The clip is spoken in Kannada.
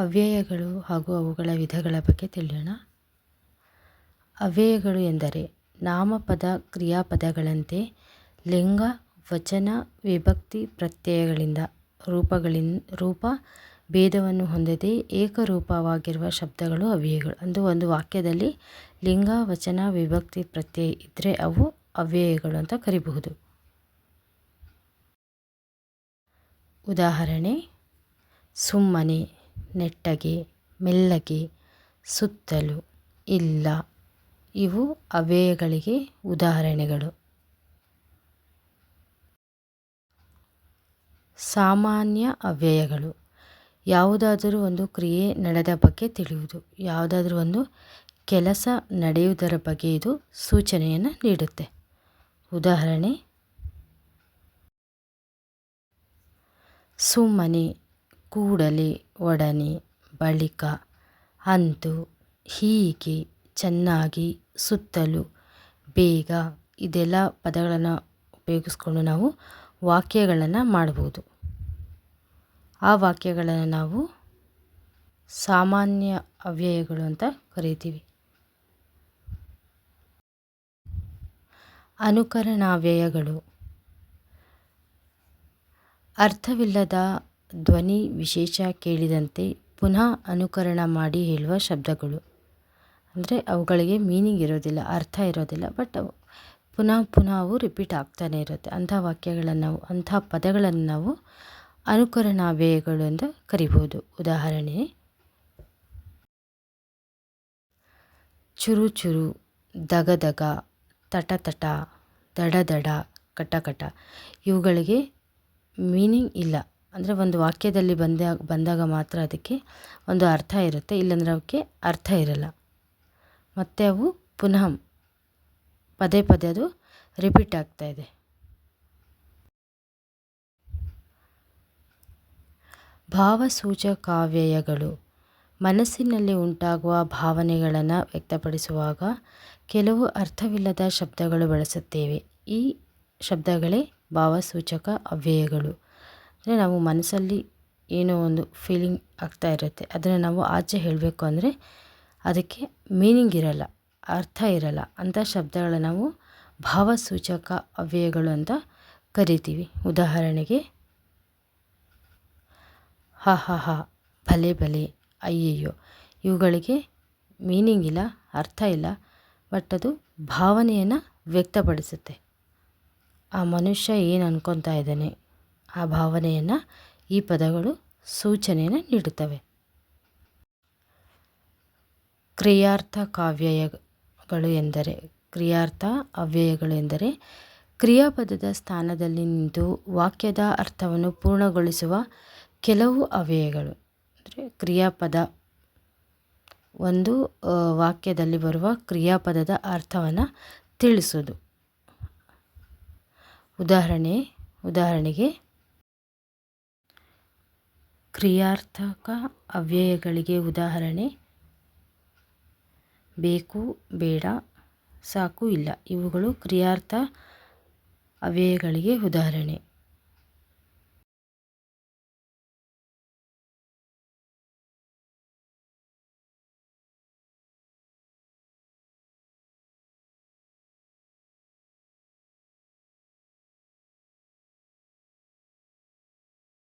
ಅವ್ಯಯಗಳು ಹಾಗೂ ಅವುಗಳ ವಿಧಗಳ ಬಗ್ಗೆ ತಿಳಿಯೋಣ. ಅವ್ಯಯಗಳು ಎಂದರೆ ನಾಮಪದ ಕ್ರಿಯಾಪದಗಳಂತೆ ಲಿಂಗ, ವಚನ, ವಿಭಕ್ತಿ ಪ್ರತ್ಯಯಗಳಿಂದ ರೂಪಗಳಿನ್, ರೂಪ ಭೇದವನ್ನು ಹೊಂದದೆ ಏಕರೂಪವಾಗಿರುವ ಶಬ್ದಗಳು ಅವ್ಯಯಗಳು. ಅಂದು ಒಂದು ವಾಕ್ಯದಲ್ಲಿ ಲಿಂಗ, ವಚನ, ವಿಭಕ್ತಿ ಪ್ರತ್ಯಯ ಇದ್ದರೆ ಅವು ಅವ್ಯಯಗಳು ಅಂತ ಕರಿಬಹುದು. ಉದಾಹರಣೆ, ಸುಮ್ಮನೆ. ನೆಟ್ಟಗೆ, ಮೆಲ್ಲಗೆ, ಸುತ್ತಲು ಇಲ್ಲ. ಇವು ಅವ್ಯಯಗಳಿಗೆ ಉದಾಹರಣೆಗಳು. ಸಾಮಾನ್ಯ ಅವ್ಯಯಗಳು ಯಾವುದಾದರೂ ಒಂದು ಕ್ರಿಯೆ ನಡೆದ ಬಗ್ಗೆ ತಿಳಿಯುವುದು. ಯಾವುದಾದ್ರೂ ಒಂದು ಕೆಲಸ ನಡೆಯುವುದರ ಬಗ್ಗೆ ಇದು ಸೂಚನೆಯನ್ನು ನೀಡುತ್ತೆ. ಉದಾಹರಣೆ, ಸುಮ್ಮನೆ. ಕೂಡಲೇ ಒಡನೆ ಬಳಿಕ ಅಂತು ಹೀಗೆ ಚೆನ್ನಾಗಿ ಸುತ್ತಲು ಬೇಗ ಇದೆಲ್ಲ ಪದಗಳನ್ನು ಉಪಯೋಗಿಸ್ಕೊಂಡು ನಾವು ವಾಕ್ಯಗಳನ್ನು ಮಾಡ್ಬೋದು. ಆ ವಾಕ್ಯಗಳನ್ನು ನಾವು ಸಾಮಾನ್ಯ ಅವ್ಯಯಗಳು ಅಂತ ಕರಿತೀವಿ. ಅನುಕರಣಾವ್ಯಯಗಳು. ಅರ್ಥವಿಲ್ಲದ ಧ್ವನಿ ವಿಶೇಷ ಕೇಳಿದಂತೆ ಪುನಃ ಅನುಕರಣ ಮಾಡಿ ಹೇಳುವ ಶಬ್ದಗಳು. ಅಂದರೆ ಅವುಗಳಿಗೆ ಮೀನಿಂಗ್ ಇರೋದಿಲ್ಲ, ಅರ್ಥ ಇರೋದಿಲ್ಲ ಬಟ್ ಅವು ಪುನಃ ಪುನಃ ಅವು ರಿಪೀಟ್ ಆಗ್ತಾನೆ ಇರುತ್ತೆ. ಅಂಥ ವಾಕ್ಯಗಳನ್ನು ನಾವು, ಅಂಥ ಪದಗಳನ್ನು ನಾವು ಅನುಕರಣಾವ್ಯಯಗಳು ಅಂತ ಕರಿಬೋದು. ಉದಾಹರಣೆ, ಚುರು ಚುರು, ದಗ ದಗ, ತಟ ತಟ, ದಡ ದಡ, ಕಟ ಕಟ, ಇವುಗಳಿಗೆ ಮೀನಿಂಗ್ ಇಲ್ಲ. ಅಂದರೆ ಒಂದು ವಾಕ್ಯದಲ್ಲಿ ಬಂದಾಗ ಬಂದಾಗ ಮಾತ್ರ ಅದಕ್ಕೆ ಒಂದು ಅರ್ಥ ಇರುತ್ತೆ, ಇಲ್ಲಾಂದರೆ ಅವಕ್ಕೆ ಅರ್ಥ ಇರಲ್ಲ. ಮತ್ತು ಅವು ಪುನಃ ಪದೇ ಪದೇ ಅದು ರಿಪೀಟ್ ಆಗ್ತಾ ಇದೆ. ಭಾವಸೂಚಕಾವ್ಯಯಗಳು. ಮನಸ್ಸಿನಲ್ಲಿ ಉಂಟಾಗುವ ಭಾವನೆಗಳನ್ನು ವ್ಯಕ್ತಪಡಿಸುವಾಗ ಕೆಲವು ಅರ್ಥವಿಲ್ಲದ ಶಬ್ದಗಳು ಬಳಸುತ್ತೇವೆ. ಈ ಶಬ್ದಗಳೇ ಭಾವಸೂಚಕ ಅವ್ಯಯಗಳು. ಅಂದರೆ ನಾವು ಮನಸ್ಸಲ್ಲಿ ಏನೋ ಒಂದು ಫೀಲಿಂಗ್ ಆಗ್ತಾ ಇರುತ್ತೆ. ಅದನ್ನು ನಾವು ಆಚೆ ಹೇಳಬೇಕು ಅಂದರೆ ಅದಕ್ಕೆ ಮೀನಿಂಗ್ ಇರಲ್ಲ, ಅರ್ಥ ಇರಲ್ಲ. ಅಂಥ ಶಬ್ದಗಳ ನಾವು ಭಾವಸೂಚಕ ಅವ್ಯಯಗಳು ಅಂತ ಕರಿತೀವಿ. ಉದಾಹರಣೆಗೆ, ಹ ಹ ಹ, ಭಲೆ ಭಲೆ, ಅಯ್ಯಯ್ಯೋ. ಇವುಗಳಿಗೆ ಮೀನಿಂಗ್ ಇಲ್ಲ, ಅರ್ಥ ಇಲ್ಲ ಬಟ್ ಅದು ಭಾವನೆಯನ್ನು ವ್ಯಕ್ತಪಡಿಸುತ್ತೆ. ಆ ಮನುಷ್ಯ ಏನು ಅನ್ಕೊತಾ ಇದ್ದಾನೆ? ಆ ಭಾವನೆಯನ್ನು ಈ ಪದಗಳು ಸೂಚನೆಯನ್ನು ನೀಡುತ್ತವೆ. ಕ್ರಿಯಾರ್ಥ ಕಾವ್ಯಯಗಳು ಎಂದರೆ, ಕ್ರಿಯಾರ್ಥ ಅವ್ಯಯಗಳು ಎಂದರೆ, ಕ್ರಿಯಾಪದದ ಸ್ಥಾನದಲ್ಲಿ ನಿಂತು ವಾಕ್ಯದ ಅರ್ಥವನ್ನು ಪೂರ್ಣಗೊಳಿಸುವ ಕೆಲವು ಅವ್ಯಯಗಳು. ಅಂದರೆ ಕ್ರಿಯಾಪದ ಒಂದು ವಾಕ್ಯದಲ್ಲಿ ಬರುವ ಕ್ರಿಯಾಪದದ ಅರ್ಥವನ್ನು ತಿಳಿಸೋದು ಉದಾಹರಣೆ, ಉದಾಹರಣೆಗೆ ಕ್ರಿಯಾರ್ಥಕ ಅವ್ಯಯಗಳಿಗೆ ಉದಾಹರಣೆ. ಬೇಕು ಬೇಡ ಸಾಕು ಇಲ್ಲ. ಇವುಗಳು ಕ್ರಿಯಾರ್ಥ ಅವ್ಯಯಗಳಿಗೆ ಉದಾಹರಣೆ.